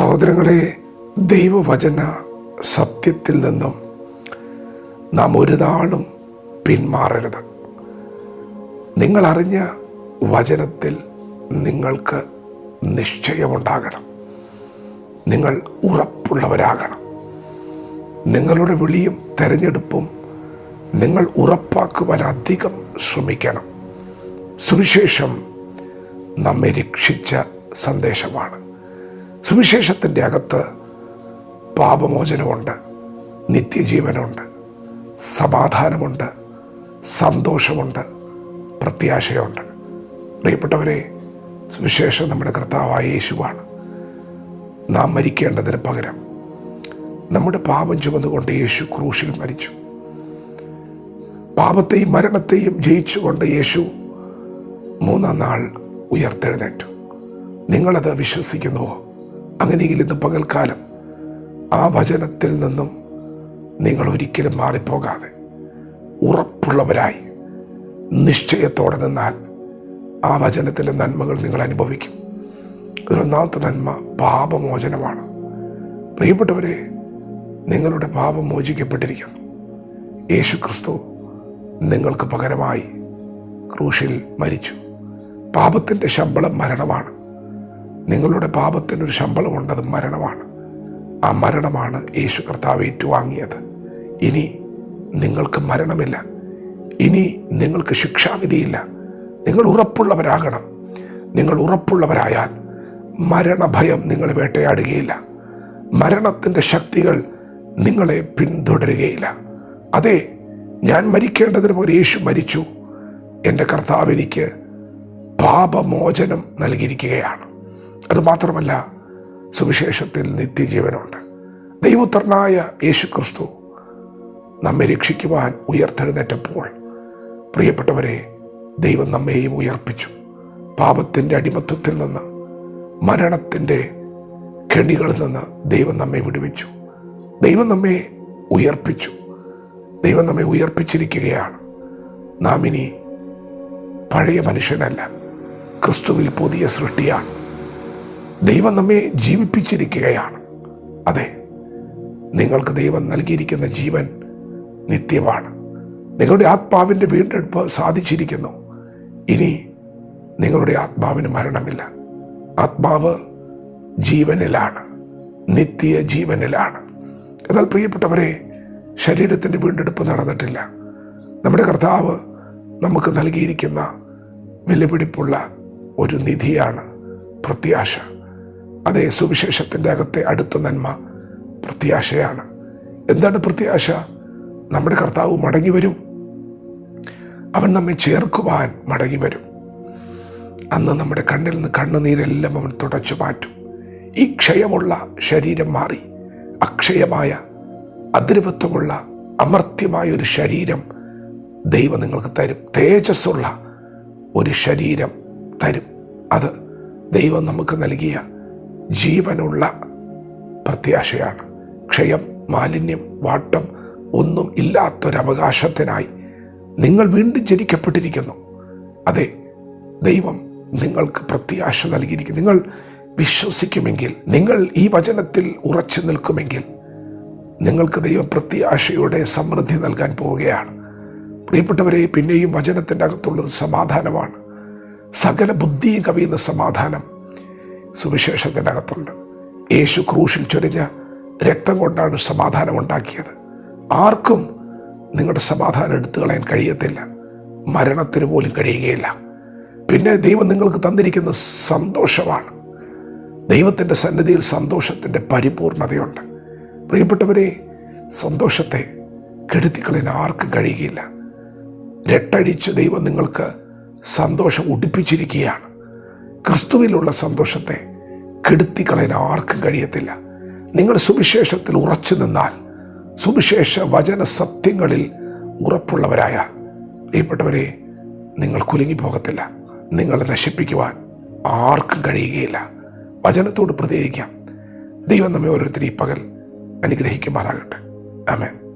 സഹോദരങ്ങളെ ദൈവവചന സത്യത്തിൽ നിന്നും നാം ഒരു നാളും പിന്മാറരുത്. നിങ്ങളറിഞ്ഞ വചനത്തിൽ നിങ്ങൾക്ക് നിശ്ചയമുണ്ടാകണം. നിങ്ങൾ ഉറപ്പുള്ളവരാകണം. നിങ്ങളുടെ വിളിയും തെരഞ്ഞെടുപ്പും നിങ്ങൾ ഉറപ്പാക്കുവാൻ അധികം ശ്രമിക്കണം. സുവിശേഷം നമ്മെ രക്ഷിച്ച സന്ദേശമാണ്. സുവിശേഷത്തിന്റെ അകത്ത് പാപമോചനമുണ്ട് നിത്യജീവനുണ്ട് സമാധാനമുണ്ട് സന്തോഷമുണ്ട് പ്രത്യാശയുണ്ട്. പ്രിയപ്പെട്ടവരെ സുവിശേഷം നമ്മുടെ കർത്താവായ യേശുവാണ്. നാം മരിക്കേണ്ടതിന് പകരം നമ്മുടെ പാപം ചുമന്നുകൊണ്ട് യേശു ക്രൂശിൽ മരിച്ചു. പാപത്തെയും മരണത്തെയും ജയിച്ചുകൊണ്ട് യേശു മൂന്നാം നാൾ ഉയർത്തെഴുന്നേറ്റു. നിങ്ങളത് വിശ്വസിക്കുന്നുവോ? അങ്ങനെയെങ്കിൽ ഇന്ന് പകൽക്കാലം ആ വചനത്തിൽ നിന്നും നിങ്ങൾ ഒരിക്കലും മാറിപ്പോകാതെ ഉറപ്പുള്ളവരായി നിശ്ചയത്തോടെ നിന്നാൽ ആ വചനത്തിലെ നന്മകൾ നിങ്ങൾ അനുഭവിക്കും. ഒന്നാമത്തെ നന്മ പാപമോചനമാണ്. പ്രിയപ്പെട്ടവരെ നിങ്ങളുടെ പാപം മോചിക്കപ്പെട്ടിരിക്കുന്നു. യേശു ക്രിസ്തു നിങ്ങൾക്ക് പകരമായി ക്രൂശിൽ മരിച്ചു. പാപത്തിന്റെ ശമ്പളം മരണമാണ്. നിങ്ങളുടെ പാപത്തിനൊരു ശമ്പളമുണ്ട് അത് മരണമാണ്. ആ മരണമാണ് യേശു കർത്താവ് ഏറ്റുവാങ്ങിയത്. ഇനി നിങ്ങൾക്ക് മരണമില്ല. ഇനി നിങ്ങൾക്ക് ശിക്ഷാവിധിയില്ല. നിങ്ങൾ ഉറപ്പുള്ളവരാകണം. നിങ്ങൾ ഉറപ്പുള്ളവരായാൽ മരണഭയം നിങ്ങളെ വേട്ടയാടുകയില്ല. മരണത്തിന്റെ ശക്തികൾ നിങ്ങളെ പിന്തുടരുകയില്ല. അതെ ഞാൻ മരിക്കേണ്ടതിന് പോലെ യേശു മരിച്ചു. എന്റെ കർത്താവ് എനിക്ക് പാപമോചനം നൽകിയിരിക്കുകയാണ്. അതുമാത്രമല്ല സുവിശേഷത്തിൽ നിത്യജീവനുണ്ട്. ദൈവോത്തരനായ യേശു ക്രിസ്തു നമ്മെ രക്ഷിക്കുവാൻ ഉയർത്തെഴുന്നേറ്റപ്പോൾ പ്രിയപ്പെട്ടവരെ ദൈവം നമ്മെയും ഉയർപ്പിച്ചു. പാപത്തിന്റെ അടിമത്വത്തിൽ നിന്ന് മരണത്തിന്റെ കെണികളിൽ നിന്ന് ദൈവം നമ്മെ വിടുവിച്ചു. ദൈവം നമ്മെ ഉയർപ്പിച്ചു. ദൈവം നമ്മെ ഉയർപ്പിച്ചിരിക്കുകയാണ്. നാം ഇനി പഴയ മനുഷ്യനല്ല ക്രിസ്തുവിൽ പുതിയ സൃഷ്ടിയാണ്. ദൈവം നമ്മെ ജീവിപ്പിച്ചിരിക്കുകയാണ്. അതെ നിങ്ങൾക്ക് ദൈവം നൽകിയിരിക്കുന്ന ജീവൻ നിത്യമാണ്. നിങ്ങളുടെ ആത്മാവിന്റെ വീണ്ടെടുപ്പ് സാധിച്ചിരിക്കുന്നു. ഇനി നിങ്ങളുടെ ആത്മാവിന് മരണമില്ല. ആത്മാവ് ജീവനിലാണ് നിത്യ ജീവനിലാണ്. എന്നാൽ പ്രിയപ്പെട്ടവരെ ശരീരത്തിന്റെ വീണ്ടെടുപ്പ് നടന്നിട്ടില്ല. നമ്മുടെ കർത്താവ് നമുക്ക് നൽകിയിരിക്കുന്ന വിലപിടിപ്പുള്ള ഒരു നിധിയാണ് പ്രത്യാശ. അതേ സുവിശേഷത്തിന്റെ അകത്തെ അടുത്ത നന്മ പ്രത്യാശയാണ്. എന്താണ് പ്രത്യാശ? നമ്മുടെ കർത്താവ് മടങ്ങി വരും. അവൻ നമ്മെ ചേർക്കുവാൻ മടങ്ങി വരും. അന്ന് നമ്മുടെ കണ്ണിൽ നിന്ന് കണ്ണുനീരെല്ലാം അവൻ തുടച്ചു മാറ്റും. ഈ ക്ഷയമുള്ള ശരീരം മാറി അക്ഷയമായ അതിരുവത്വമുള്ള അമർത്യമായ ഒരു ശരീരം ദൈവം നിങ്ങൾക്ക് തരും. തേജസ്സുള്ള ഒരു ശരീരം തരും. അത് ദൈവം നമുക്ക് നൽകിയ ജീവനുള്ള പ്രത്യാശയാണ്. ക്ഷയം മാലിന്യം വാട്ടം ഒന്നും ഇല്ലാത്തൊരവകാശത്തിനായി നിങ്ങൾ വീണ്ടും ജനിക്കപ്പെട്ടിരിക്കുന്നു. അതെ ദൈവം നിങ്ങൾക്ക് പ്രത്യാശ നൽകിയിരിക്കും നിങ്ങൾ വിശ്വസിക്കുമെങ്കിൽ നിങ്ങൾ ഈ വചനത്തിൽ ഉറച്ചു നിൽക്കുമെങ്കിൽ നിങ്ങൾക്ക് ദൈവം പ്രത്യാശയുടെ സമൃദ്ധി നൽകാൻ പോവുകയാണ്. പ്രിയപ്പെട്ടവരെ പിന്നെയും വചനത്തിന്റെ അകത്തുള്ളത് സമാധാനമാണ്. സകല ബുദ്ധിയും കവിയുന്ന സമാധാനം സുവിശേഷത്തിന്റെ അകത്തുണ്ട് യേശു ക്രൂശിൽ ചൊരിഞ്ഞ രക്തം കൊണ്ടാണ് സമാധാനം ഉണ്ടാക്കിയത് ആർക്കും നിങ്ങളുടെ സമാധാനം എടുത്തു കളയാൻ കഴിയത്തില്ല. മരണത്തിന് പോലും കഴിയുകയില്ല. പിന്നെ ദൈവം നിങ്ങൾക്ക് തന്നിരിക്കുന്ന സന്തോഷമാണ്. ദൈവത്തിന്റെ സന്നിധിയിൽ സന്തോഷത്തിന്റെ പരിപൂർണതയുണ്ട്. പ്രിയപ്പെട്ടവരെ സന്തോഷത്തെ കെടുത്തിക്കളയാൻ ആർക്കും കഴിയുകയില്ല. രട്ടഴിച്ച് ദൈവം നിങ്ങൾക്ക് സന്തോഷം ഉടിപ്പിച്ചിരിക്കുകയാണ്. ക്രിസ്തുവിലുള്ള സന്തോഷത്തെ കെടുത്തിക്കളയാൻ ആർക്കും കഴിയത്തില്ല. നിങ്ങൾ സുവിശേഷത്തിൽ ഉറച്ചു നിന്നാൽ സുവിശേഷ വചന സത്യങ്ങളിൽ ഉറപ്പുള്ളവരായ പ്രിയപ്പെട്ടവരെ നിങ്ങൾ കുലുങ്ങി പോകത്തില്ല. നിങ്ങളെ നശിപ്പിക്കുവാൻ ആർക്കും കഴിയുകയില്ല. വചനത്തോട് പ്രതികരിക്കാം. ദൈവം നമ്മെ ഓരോരുത്തരും ഈ പകൽ അനുഗ്രഹിക്കുമാറാകട്ടെ. ആമേൻ.